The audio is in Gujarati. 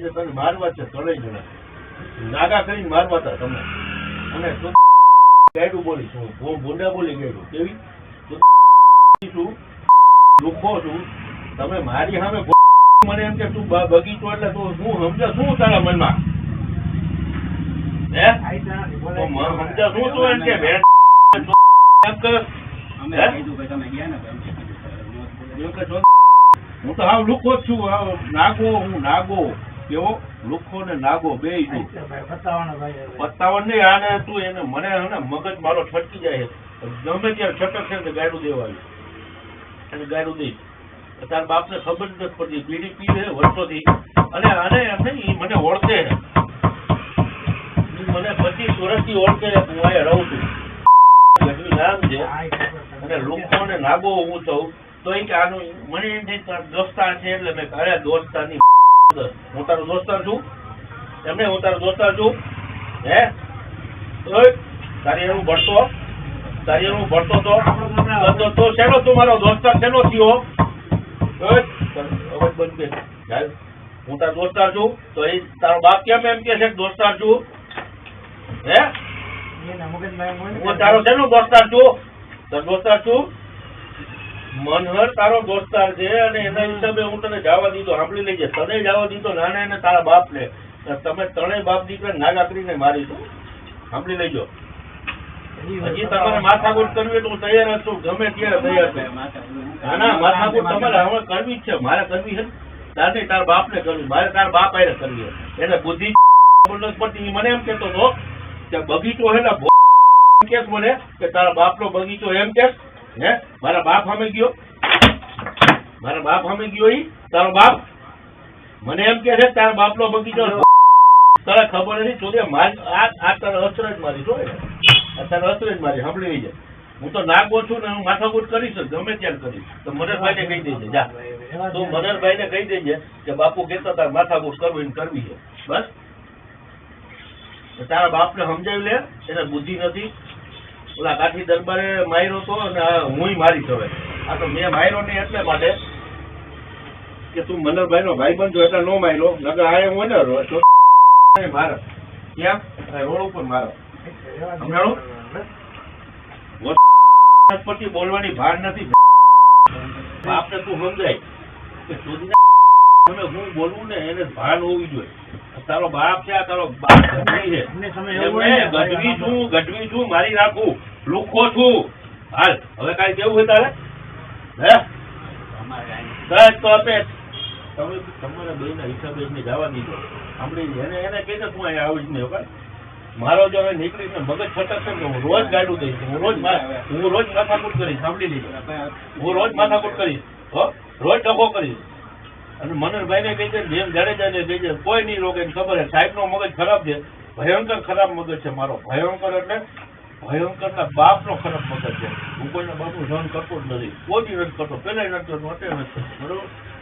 આજે તમે મારવા છે ત્રણેય જણા. નાગા કરીને મારવા હતા તમે. અને ગાયડું બોલી છું હું. ગુંડા બોલી ગાયડું કેવી? છું લુખો છું. તમે મારી સામે મને એમ કે તું બગીચો એટલે તું શું સમજે શું તારા મનમાં? હે? તો સમજે શું એમ કે હે? હાવ લુખો છું. નાગો હું નાગો. કેવો? લુખો ને નાગો બે પત્તાવન નહીં આને તું એને મને હે મગજ મારો છટકી જાય ગમે ત્યારે છટકશે ને ગાયડું દેવાયું અને ગાયડું દઈ તાર બાપને ખબર નથી પડતી. બીડી પી છે વર્ષોથી. અને આને એમ નહીં મને ઓળખે. છે મને પચીસ વર્ષથી ઓળખે હું અહીંયા રહું છું. ગઢવી નામ છે. અને લોકો ને નાગો હું થઉં તો એ કે આનું મને દોસ્તાર છે એટલે મેં કહ્યું, દોસ્તા દોસ્તારની હું તારો દોસ્તાર છું. એમને હું તારો દોસ્તાર છું. હે? તારી એનું ભણતો. તારી એનું ભણતો તો. તો- શેનો તું મારો દોસ્તાર? શેનો થયો? અવાજ બંધ કર. ચાલ. હું તારો દોસ્તાર છું. તો એ તારો બાપ કેમ એમ કે છે દોસ્તાર છું? હે? હું તારો શેનો દોસ્તાર છું? તારો દોસ્તાર છું? મનહર તારો દોસ્તાર છે અને એના હિસાબે હું તને જવા દીધો સાંભળી લેજે. તને જવા દીધો નાના અને તારા બાપ ને તમે ત્રણેય બાપ દીકરા નાગા કરીને મારીશું સાંભળી લેજો. હજી તમારે માથાકૂટ કરવી એટલે હું તૈયાર છું. ગમે ત્યારે તૈયાર છું. ના ના માથાકૂટ તમારે હવે કરવી જ છે. મારે કરવી છે. તાર તારા બાપ ને કરવી મારે તાર બાપ આરે કરવી એટલે એને બુદ્ધિ પડતી. મને એમ કેતો હતો કે બગીચો હે ને કેસ મને કે તારા બાપનો બગીચો એમ કેસ હે? મારા બાપ સામે ગયો. મારા બાપ સામે ગયો ઈ, તારો બાપ? મને એમ કે છે, તારા બાપનો બગીચો તને ખબર નથી ચોરી માર તારે અસર જ મારી જો આ તારે અસર જ મારી, સાંભળી જાય હું તો નાગો છું ને હું માથાકૂટ કરીશ ગમે ત્યાં કરીશ. તો મનરભાઈને કહી દેજે, જા. તું મનરભાઈને કહી દેજે કે બાપુ કેતા તારે માથાકૂટ કરવી ને કરવી છે. બસ? તારા બાપને સમજાવી લે, એને બુદ્ધિ નથી ઓલા કાઠી દરબારે માર્યો તો અને હું મારી હવે આ તો મેં માર્યો નહીં એટલે માટે કે તું મનરભાઈ નો ભાઈ બનજો એટલે નો માર્યો નગર આ હું ને મારે. ક્યાં? રોડ ઉપર મારો. સમજાણું બોલવાની ભાર નથી. બાપને તું સમજાય કે સુધીના તમે હું બોલવું ને એને ભાન હોવી જોઈએ. તારો બાપ છે આ તારો બાપ છે. ગઢવી છું ગઢવી છું મારી રાખું. લુખો છું. હાલ, હવે કાંઈ કેવું હોય તારે? હે? સાહેબ, તો આપે તમે તમારા બેના હિસાબે એમને જવા દીધો. સાંભળી એને એને કહી દે તું અહીંયા આવીશ નહીં, હો મારો જો હવે નીકળીશ ને મગજ છટકશે છે હું રોજ ગાડું દઈશ. હું રોજ હું રોજ માથાકૂટ કરીશ, સાંભળી લીધો. હું રોજ માથાકૂટ કરીશ, હો? રોજ ટકો કરીશ. અને મનનભાઈને કહી દે, જેમ જાડેજાને કહી દે, કોઈ નહીં રોકે ખબર છે સાહેબનો મગજ ખરાબ છે. ભયંકર ખરાબ મગજ છે મારો. ભયંકર એટલે ભયંકરના બાપનો ખરાબ મગજ છે. હું કોઈના બાપનું સહન કરતો જ નથી. કોઈ બી નથી કરતો. પેલા નથી કરતો, અત્યારે નથી કરતો. બરોબર?